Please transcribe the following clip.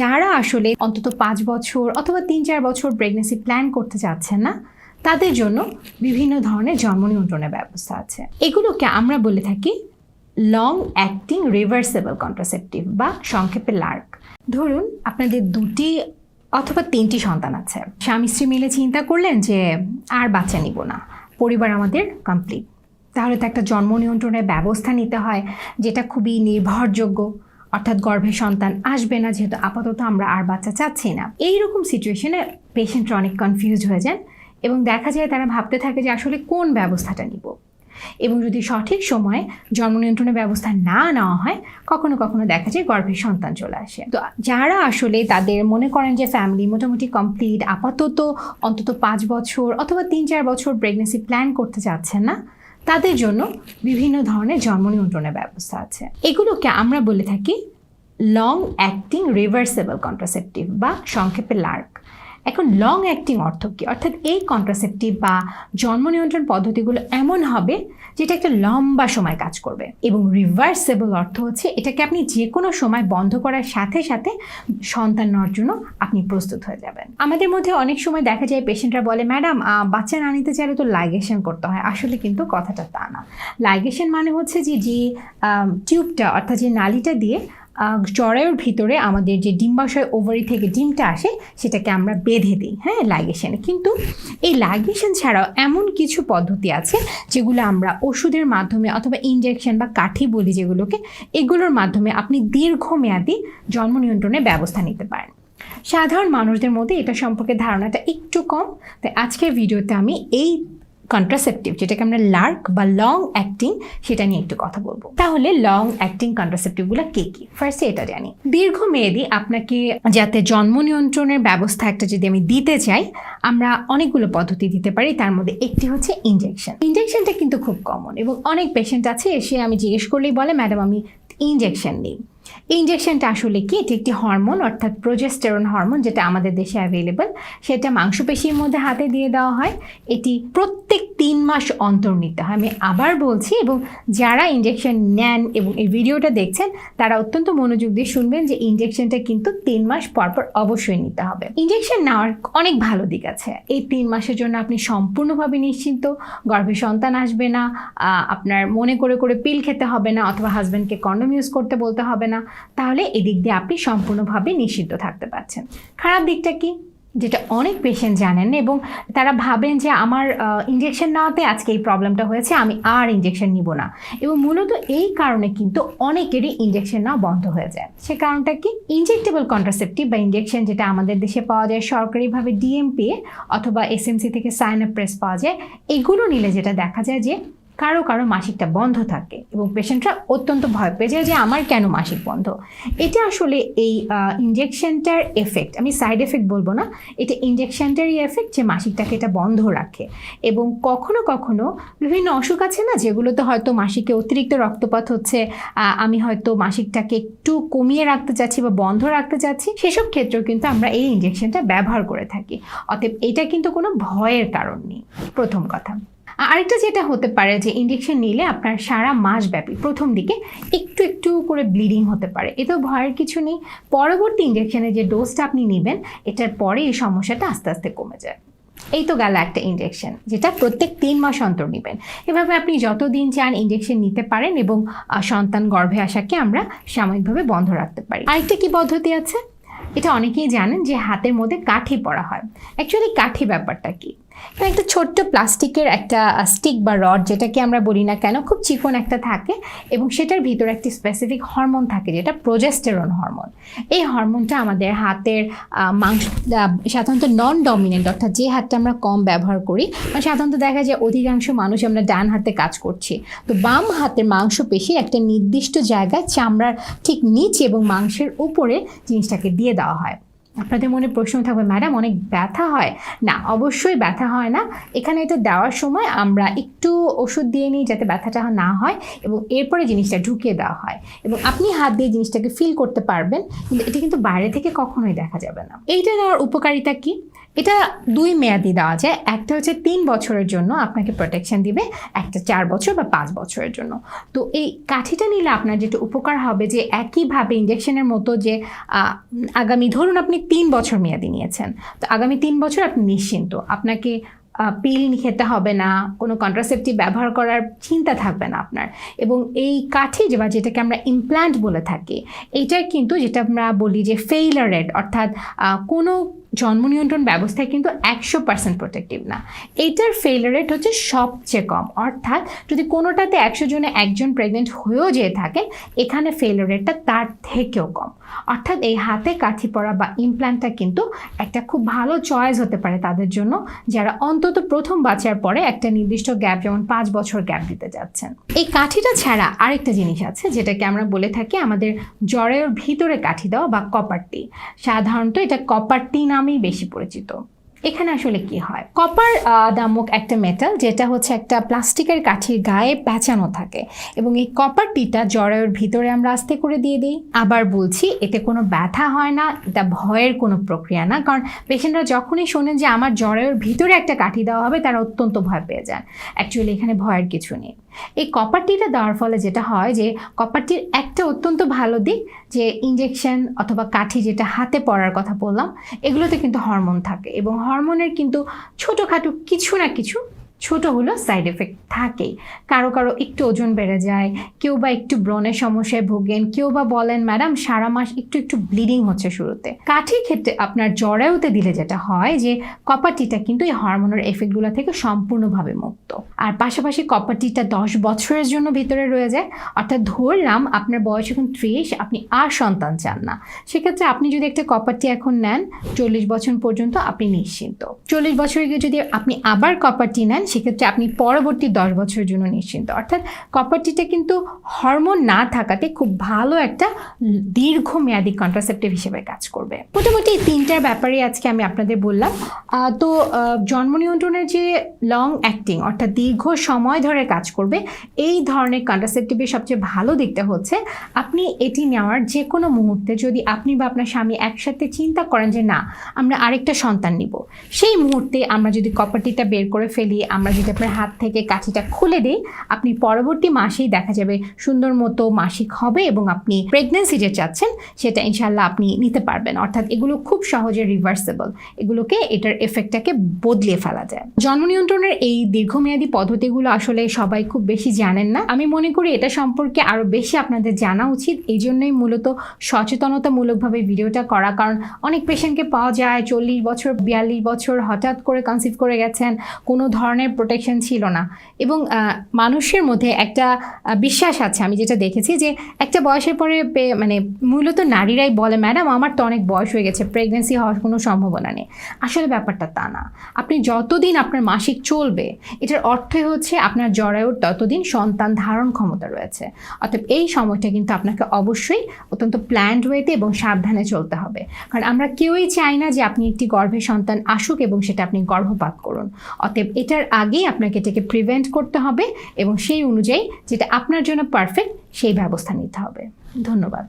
যারা আসলে অন্তত পাঁচ বছর অথবা তিন চার বছর প্রেগনেন্সি প্ল্যান করতে চাচ্ছেন না, তাদের জন্য বিভিন্ন ধরনের জন্ম নিয়ন্ত্রণের ব্যবস্থা আছে। এগুলোকে আমরা বলে থাকি লং অ্যাক্টিং রিভার্সেবল কন্ট্রাসেপটিভ বা সংক্ষেপে লার্ক ধরুন আপনাদের দুটি অথবা তিনটি সন্তান আছে। স্বামী স্ত্রী মিলে চিন্তা করলেন যে আর বাচ্চা নিব না, পরিবার আমাদের কমপ্লিট তাহলে তো একটা জন্ম নিয়ন্ত্রণের ব্যবস্থা নিতে হয়, যেটা খুবই নির্ভরযোগ্য। অর্থাৎ গর্ভে সন্তান আসবে না, যেহেতু আপাতত আমরা আর বাচ্চা চাচ্ছি না। এইরকম সিচুয়েশনে পেশেন্টরা অনেক কনফিউজ হয়ে যান এবং দেখা যায় তারা ভাবতে থাকে যে আসলে কোন ব্যবস্থাটা নিব। এবং যদি সঠিক সময়ে জন্ম নিয়ন্ত্রণের ব্যবস্থা না নেওয়া হয়, কখনো কখনো দেখা যায় গর্ভে সন্তান চলে আসে। তো যারা আসলে তাদের মনে করেন যে ফ্যামিলি মোটামুটি কমপ্লিট আপাতত অন্তত পাঁচ বছর অথবা তিন চার বছর প্রেগনেন্সি প্ল্যান করতে চাচ্ছেন না তাদের জন্য বিভিন্ন ধরনের জন্ম নিয়ন্ত্রণের ব্যবস্থা আছে। এগুলোকে আমরা বলে থাকি লং অ্যাক্টিং রিভার্সেবল কন্ট্রাসেপটিভ বা সংক্ষেপে লার্ক এখন লং অ্যাক্টিং অর্থ কী? অর্থাৎ এই কন্ট্রাসেপটিভ বা জন্ম নিয়ন্ত্রণ পদ্ধতিগুলো এমন হবে যেটা একটা লম্বা সময় কাজ করবে। এবং রিভার্সেবল অর্থ হচ্ছে এটাকে আপনি যে কোনো সময় বন্ধ করার সাথে সাথে সন্তান নেওয়ার জন্য আপনি প্রস্তুত হয়ে যাবেন। আমাদের মধ্যে অনেক সময় দেখা যায় পেশেন্টরা বলে ম্যাডাম বাচ্চা না নিতে চাইলে তো লাইগেশন করতে হয়। আসলে কিন্তু কথাটা তা না। লাইগেশন মানে হচ্ছে যে যে টিউবটা অর্থাৎ যে নালিটা দিয়ে জরায়ুর ভিতরে আমাদের যে ডিম্বাশয় ওভারি থেকে ডিমটা আসে, সেটাকে আমরা বেঁধে দিই হ্যাঁ লাইগেশনে কিন্তু এই লাইগেশন ছাড়াও এমন কিছু পদ্ধতি আছে, যেগুলো আমরা ওষুধের মাধ্যমে অথবা ইনজেকশন বা কাঠি বলি যেগুলোকে, এগুলোর মাধ্যমে আপনি দীর্ঘমেয়াদী জন্ম নিয়ন্ত্রণের ব্যবস্থা নিতে পারেন। সাধারণ মানুষদের মধ্যে এটা সম্পর্কে ধারণাটা একটু কম, তাই আজকের ভিডিওতে আমি এই কন্ট্রাসেপটিভ যেটাকে আমরা লার্ক বা লং অ্যাক্টিং সেটা নিয়ে একটু কথা বলব। তাহলে লং অ্যাক্টিং কন্ট্রাসেপটিভগুলো কে কি? ফার্স্টে এটা জানি। দীর্ঘমেয়াদী আপনাকে যাতে জন্ম নিয়ন্ত্রণের ব্যবস্থা একটা যদি আমি দিতে চাই, আমরা অনেকগুলো পদ্ধতি দিতে পারি। তার মধ্যে একটি হচ্ছে ইনজেকশন ইনজেকশনটা কিন্তু খুব কমন এবং অনেক পেশেন্ট আছে, এসে আমি জিজ্ঞেস করলেই বলে ম্যাডাম আমি ইনজেকশন নিই। ইনজেকশনটা আসলে কি? এটি একটি হরমোন অর্থাৎ প্রোজেস্টেরন হরমোন যেটা আমাদের দেশে অ্যাভেলেবল সেটা মাংসপেশির মধ্যে হাতে দিয়ে দেওয়া হয়। এটি প্রত্যেক তিন মাস অন্তর নিতে হয়। আমি আবার বলছি, এবং যারা ইনজেকশন নেন এবং এই ভিডিওটা দেখছেন, তারা অত্যন্ত মনোযোগ দিয়ে শুনবেন যে ইনজেকশনটা কিন্তু তিন মাস পর পর অবশ্যই নিতে হবে। ইনজেকশন নেওয়ার অনেক ভালো দিক আছে। এই তিন মাসের জন্য আপনি সম্পূর্ণভাবে নিশ্চিন্ত। গর্ভে সন্তান আসবে না আপনার মনে করে করে পিল খেতে হবে না, অথবা হাজব্যান্ডকে কন্ডোম ইউজ করতে বলতে হবে না। তাহলে এদিক দিয়ে আপনি সম্পূর্ণভাবে নিষিদ্ধ থাকতে পারছেন। খারাপ দিকটা কি? যেটা অনেক পেশেন্ট জানেন এবং তারা ভাবেন যে আমার ইঞ্জেকশন নেওয়াতে আজকে এই প্রবলেমটা হয়েছে, আমি আর ইঞ্জেকশন নিব না। এবং মূলত এই কারণে কিন্তু অনেকেরই ইঞ্জেকশন নেওয়া বন্ধ হয়ে যায়। সে কারণটা কি? ইনজেক্টেবল কন্ট্রাসেপটিভ বা ইঞ্জেকশন যেটা আমাদের দেশে পাওয়া যায় সরকারিভাবে ডিএমপিএ অথবা এসএমসি থেকে সাইনাপ্রেস পাওয়া যায়, এগুলো নিলে যেটা দেখা যায় যে কারও কারও মাসিকটা বন্ধ থাকে এবং পেশেন্টরা অত্যন্ত ভয় পেয়ে যায় যে আমার কেন মাসিক বন্ধ? এটা আসলে এই ইঞ্জেকশনটার এফেক্ট আমি সাইড এফেক্ট বলব না, এটা ইঞ্জেকশনটারই এফেক্ট যে মাসিকটাকে এটা বন্ধ রাখে। এবং কখনো কখনো বিভিন্ন অসুখ আছে না, যেগুলোতে হয়তো মাসিকে অতিরিক্ত রক্তপাত হচ্ছে আমি হয়তো মাসিকটাকে একটু কমিয়ে রাখতে চাচ্ছি বা বন্ধ রাখতে চাচ্ছি সেসব ক্ষেত্রেও কিন্তু আমরা এই ইঞ্জেকশনটা ব্যবহার করে থাকি। অতএব এটা কিন্তু কোনো ভয়ের কারণ নেই। প্রথম কথা। আরেকটা যেটা হতে পারে যে ইঞ্জেকশন নিলে আপনার সারা মাস ব্যাপী প্রথম দিকে একটু একটু করে ব্লিডিং হতে পারে। এতেও ভয়ের কিছু নেই। পরবর্তী ইঞ্জেকশনের যে ডোজটা আপনি নেবেন, এটার পরে এই সমস্যাটা আস্তে আস্তে কমে যায়। এই তো গেল একটা ইঞ্জেকশন যেটা প্রত্যেক তিন মাস অন্তর নেবেন। এভাবে আপনি যতদিন চান ইঞ্জেকশন নিতে পারেন এবং সন্তান গর্ভে আসাকে আমরা সাময়িকভাবে বন্ধ রাখতে পারি। আরেকটা কি পদ্ধতি আছে? এটা অনেকেই জানেন যে হাতের মধ্যে কাঠি পড়া হয়। অ্যাকচুয়ালি কাঠি ব্যাপারটা কি? একটা ছোট্ট প্লাস্টিকের একটা স্টিক বা রড যেটাকে আমরা বলি না কেন, খুব চিকন একটা থাকে এবং সেটার ভিতরে একটি স্পেসিফিক হরমোন থাকে যেটা প্রোজেস্টেরন হরমোন এই হরমোনটা আমাদের হাতের মাংস সাধারণত নন ডমিনেন্ট অর্থাৎ যে হাতটা আমরা কম ব্যবহার করি মানে সাধারণত দেখা যায় অধিকাংশ মানুষ আমরা ডান হাতে কাজ করছি। তো বাম হাতের মাংসপেশি একটা নির্দিষ্ট জায়গায় চামড়ার ঠিক নিচে এবং মাংসের উপরে জিনিসটাকে দিয়ে দেওয়া হয়। আপনাদের মনে প্রশ্ন থাকবে, ম্যাডাম, অনেক ব্যথা হয়? না, অবশ্যই ব্যথা হয় না। এখানে এটা দেওয়ার সময় আমরা একটু ওষুধ দিয়ে নিই যাতে ব্যথাটা না হয় এবং এরপরে জিনিসটা ঢুকিয়ে দেওয়া হয়। এবং আপনি হাত দিয়ে জিনিসটাকে ফিল করতে পারবেন, কিন্তু এটা কিন্তু বাইরে থেকে কখনোই দেখা যাবে না। এইটা নেওয়ার উপকারিতা কি? এটা দুই মেয়াদি দেওয়া যায়। একটা হচ্ছে তিন বছরের জন্য আপনাকে প্রোটেকশন দিবে, একটা চার বছর বা পাঁচ বছরের জন্য। তো এই কাঠিটা নিলে আপনার যেটা উপকার হবে যে একইভাবে ইঞ্জেকশনের মতো যে আগামী ধরুন আপনি তিন বছর মেয়াদি নিয়েছেন, তো আগামী তিন বছর আপনি নিশ্চিন্ত। আপনাকে পিল খেতে হবে না, কোনো কন্ট্রাসেপটিভ ব্যবহার করার চিন্তা থাকবে না আপনার। এবং এই কাঠি বা যেটাকে আমরা ইমপ্ল্যান্ট বলে থাকি, এইটার কিন্তু যেটা আমরা বলি যে ফেইলার অর্থাৎ কোনো জন্ম নিয়ন্ত্রণ ব্যবস্থায় কিন্তু একশো পার্সেন্ট প্রোটেক্টিভ না। এইটার ফেইলার রেট হচ্ছে সবচেয়ে কম। অর্থাৎ যদি কোনোটাতে একশো জনে একজন প্রেগনেন্ট হয়েও যেয়ে থাকে, এখানে ফেইলার রেটটা তার থেকেও কম। অর্থাৎ এই হাতে কাঠি পড়া বা ইমপ্ল্যান্টটা কিন্তু একটা খুব ভালো চয়েস হতে পারে তাদের জন্য, যারা অন্তত প্রথম বাঁচার পরে একটা নির্দিষ্ট গ্যাপ যেমন পাঁচ বছর গ্যাপ দিতে যাচ্ছেন। এই কাঠিটা ছাড়া আরেকটা জিনিস আছে, যেটাকে আমরা বলে থাকি আমাদের জ্বরের ভিতরে কাঠি দেওয়া বা কপারটি সাধারণত এটা কপারটি নামেই বেশি পরিচিত। এখানে আসলে কি হয়? কপার নামক একটা মেটাল যেটা হচ্ছে একটা প্লাস্টিকের কাঠির গায়ে পেঁচানো থাকে এবং এই কপারটিটা জরায়ুর ভিতরে আমরা আস্তে করে দিয়ে দিই। আবার বলছি, এতে কোনো ব্যথা হয় না, এটা ভয়ের কোনো প্রক্রিয়া না, কারণ পেশেন্টরা যখনই শোনেন যে আমার জরায়ুর ভিতরে একটা কাঠি দেওয়া হবে, তারা অত্যন্ত ভয় পেয়ে যান। অ্যাকচুয়ালি এখানে ভয়ের কিছু নেই। এই কপারটিটা দেওয়ার ফলে যেটা হয় যে কপারটির একটা অত্যন্ত ভালো দিক যে ইঞ্জেকশন অথবা কাঠি যেটা হাতে পড়ার কথা বললাম, এগুলোতে কিন্তু হরমোন থাকে এবং হরমোনের কিন্তু ছোটোখাটো কিছু না কিছু ছোট হলো সাইড এফেক্ট থাকেই। কারও কারও একটু ওজন বেড়ে যায়, কেউ বা একটু ব্রণের সমস্যায় ভোগেন, কেউ বা বলেন, ম্যাডাম, সারা মাস একটু একটু ব্লিডিং হচ্ছে শুরুতে। কাঠির ক্ষেত্রে আপনার জরায়ুতে দিলে যেটা হয় যে কপারটিটা কিন্তু এই হরমোনের এফেক্টগুলো থেকে সম্পূর্ণভাবে মুক্ত। আর পাশাপাশি কপারটিটা দশ বছরের জন্য ভিতরে রয়ে যায়। অর্থাৎ ধরলাম, আপনার বয়স এখন ত্রিশ, আপনি আর সন্তান চান না। সেক্ষেত্রে আপনি যদি একটা কপারটি এখন নেন, চল্লিশ বছর পর্যন্ত আপনি নিশ্চিন্ত। চল্লিশ বছরে গিয়ে যদি আপনি আবার কপারটি নেন সেক্ষেত্রে আপনি পরবর্তী দশ বছরের জন্য নিশ্চিন্ত। অর্থাৎ কপারটিটা কিন্তু হরমোন না থাকাতে খুব ভালো একটা দীর্ঘমেয়াদী কন্ট্রাসেপটিভ হিসেবে কাজ করবে। মোটামুটি এই তিনটার ব্যাপারে আজকে আমি আপনাদের বললাম। তো জন্ম নিয়ন্ত্রণের যে লং অ্যাক্টিং অর্থাৎ দীর্ঘ সময় ধরে কাজ করবে, এই ধরনের কন্ট্রাসেপটিভের সবচেয়ে ভালো দিকটা হচ্ছে আপনি এটি নেওয়ার যে কোনো মুহূর্তে যদি আপনি বা আপনার স্বামী একসাথে চিন্তা করেন যে, না, আমরা আরেকটা সন্তান নিব। সেই মুহূর্তে আমরা যদি কপারটিটা বের করে ফেলি আমরা যদি আপনার হাত থেকে কাঠিটা খুলে দিই, আপনি পরবর্তী মাসেই দেখা যাবে সুন্দর মতো মাসিক হবে এবং আপনি প্রেগনেন্সি যে চাচ্ছেন, সেটা ইনশাল্লাহ আপনি নিতে পারবেন। অর্থাৎ এগুলো খুব সহজে রিভার্সেবল এগুলোকে এটার এফেক্টটাকে বদলিয়ে ফেলা যায়। জন্ম নিয়ন্ত্রণের এই দীর্ঘমেয়াদী পদ্ধতিগুলো আসলে সবাই খুব বেশি জানেন না। আমি মনে করি এটা সম্পর্কে আরও বেশি আপনাদের জানা উচিত। এই জন্যই মূলত সচেতনতামূলকভাবে ভিডিওটা করা। কারণ অনেক পেশেন্টকে পাওয়া যায়, চল্লিশ বছর, বিয়াল্লিশ বছর হঠাৎ করে কনসিভ করে গেছেন। কোনো ধরনের প্রোটেকশন ছিল না। এবং মানুষের মধ্যে একটা বিশ্বাস আছে, আমি যেটা দেখেছি যে একটা বয়সের পরে মানে মূলত নারীরাই বলে, ম্যাডাম, আমার তো অনেক বয়স হয়ে গেছে প্রেগনেন্সি হওয়ার কোনো সম্ভাবনা নেই। আসলে ব্যাপারটা তা না। আপনি যতদিন আপনার মাসিক চলবে, এটার অর্থই হচ্ছে আপনার জরায়ুর ততদিন সন্তান ধারণ ক্ষমতা রয়েছে। অতএব এই সময়টা কিন্তু আপনাকে অবশ্যই অত্যন্ত প্ল্যান্ড ওয়েতে এবং সাবধানে চলতে হবে। কারণ আমরা কেউই চাই না যে আপনি একটি গর্ভে সন্তান আসুক এবং সেটা আপনি গর্ভপাত করুন। অতএব এটার আগেই আপনাকে এটাকে প্রিভেন্ট করতে হবে এবং সেই অনুযায়ী যেটা আপনার জন্য পারফেক্ট সেই ব্যবস্থা নিতে হবে। ধন্যবাদ।